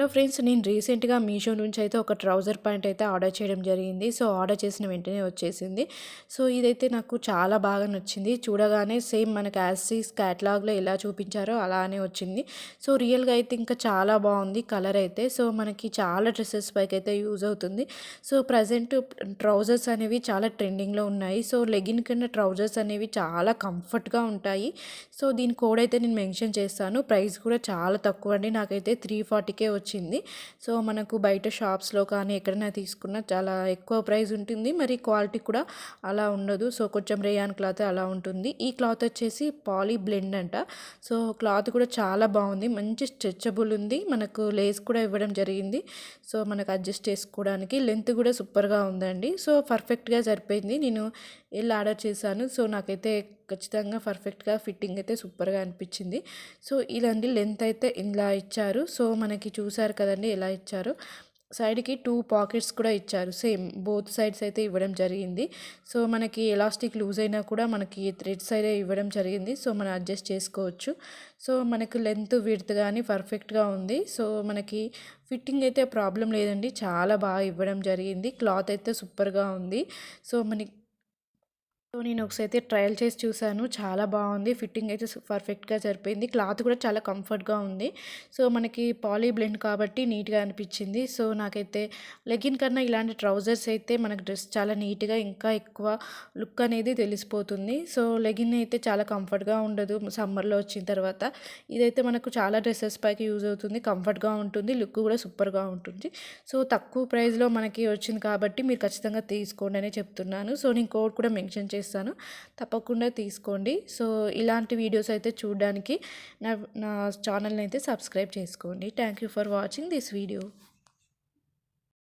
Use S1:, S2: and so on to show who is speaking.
S1: Hello friends నేను రీసెంట్గా మీషో నుంచి అయితే ఒక ట్రౌజర్ ప్యాంట్ అయితే ఆర్డర్ చేయడం జరిగింది. సో ఆర్డర్ చేసిన వెంటనే వచ్చేసింది. సో ఇదైతే నాకు చాలా బాగా నచ్చింది. చూడగానే సేమ్ మనకి యాసిస్ క్యాటలాగ్లో ఎలా చూపించారో అలానే వచ్చింది. సో రియల్గా అయితే ఇంకా చాలా బాగుంది కలర్ అయితే. సో మనకి చాలా డ్రెస్సెస్ పైకి అయితే యూజ్ అవుతుంది. సో ప్రజెంట్ ట్రౌజర్స్ అనేవి చాలా ట్రెండింగ్లో ఉన్నాయి. సో లెగిన్ కింద ట్రౌజర్స్ అనేవి చాలా కంఫర్ట్గా ఉంటాయి. సో దీని కోడ్ అయితే నేను మెన్షన్ చేస్తాను. ప్రైస్ కూడా చాలా తక్కువ అండి. నాకైతే త్రీ ఫార్టీకే వచ్చింది. వచ్చింది. సో మనకు బయట షాప్స్లో కానీ ఎక్కడైనా తీసుకున్నా చాలా ఎక్కువ ప్రైస్ ఉంటుంది. మరి క్వాలిటీ కూడా అలా ఉండదు. సో కొంచెం రేయాన్ క్లాత్ అలా ఉంటుంది. ఈ క్లాత్ వచ్చేసి పాలీ బ్లెండ్ అంట. సో క్లాత్ కూడా చాలా బాగుంది. మంచి స్ట్రెచబుల్ ఉంది. మనకు లేస్ కూడా ఇవ్వడం జరిగింది. సో మనకు అడ్జస్ట్ చేసుకోవడానికి లెంత్ కూడా సూపర్గా ఉందండి. సో పర్ఫెక్ట్గా సరిపోయింది. నేను వెళ్ళి ఆర్డర్ చేశాను. సో నాకైతే ఖచ్చితంగా పర్ఫెక్ట్గా ఫిట్టింగ్ అయితే సూపర్గా అనిపించింది. సో ఇలాంటి లెంత్ అయితే ఇలా ఇచ్చారు. సో మనకి చూసారు కదండి ఎలా ఇచ్చారు. సైడ్కి టూ పాకెట్స్ కూడా ఇచ్చారు. సేమ్ బోత్ సైడ్స్ అయితే ఇవ్వడం జరిగింది. సో మనకి ఎలాస్టిక్ లూజ్ అయినా కూడా మనకి థ్రెడ్ సైడ్ ఇవ్వడం జరిగింది. సో మనం అడ్జస్ట్ చేసుకోవచ్చు. సో మనకు లెంత్ విడ్త్ కానీ పర్ఫెక్ట్గా ఉంది. సో మనకి ఫిట్టింగ్ అయితే ప్రాబ్లం లేదండి. చాలా బాగా ఇవ్వడం జరిగింది. క్లాత్ అయితే సూపర్గా ఉంది. సో మనకి సో నేను ఒకసారి అయితే ట్రయల్ చేసి చూశాను. చాలా బాగుంది. ఫిట్టింగ్ అయితే పర్ఫెక్ట్గా సరిపోయింది. క్లాత్ కూడా చాలా కంఫర్ట్గా ఉంది. సో మనకి పాలీ బ్లెండ్ కాబట్టి నీట్గా అనిపించింది. సో నాకైతే లెగిన్ కన్నా ఇలాంటి ట్రౌజర్స్ అయితే మనకు డ్రెస్ చాలా నీట్గా ఇంకా ఎక్కువ లుక్ అనేది తెలిసిపోతుంది. సో లెగిన్ అయితే చాలా కంఫర్ట్గా ఉండదు సమ్మర్లో వచ్చిన తర్వాత. ఇదైతే మనకు చాలా డ్రెస్సెస్ పైకి యూజ్ అవుతుంది. కంఫర్ట్గా ఉంటుంది. లుక్ కూడా సూపర్గా ఉంటుంది. సో తక్కువ ప్రైస్లో మనకి వచ్చింది కాబట్టి మీరు ఖచ్చితంగా తీసుకోండి అని చెప్తున్నాను. సో నేను కోడ్ కూడా మెన్షన్ చేసి చేస్తాను. తప్పకుండా తీసుకోండి. సో ఇలాంటి వీడియోస్ అయితే చూడడానికి నా నా ఛానల్ని అయితే సబ్స్క్రైబ్ చేసుకోండి. Thank you for watching this video.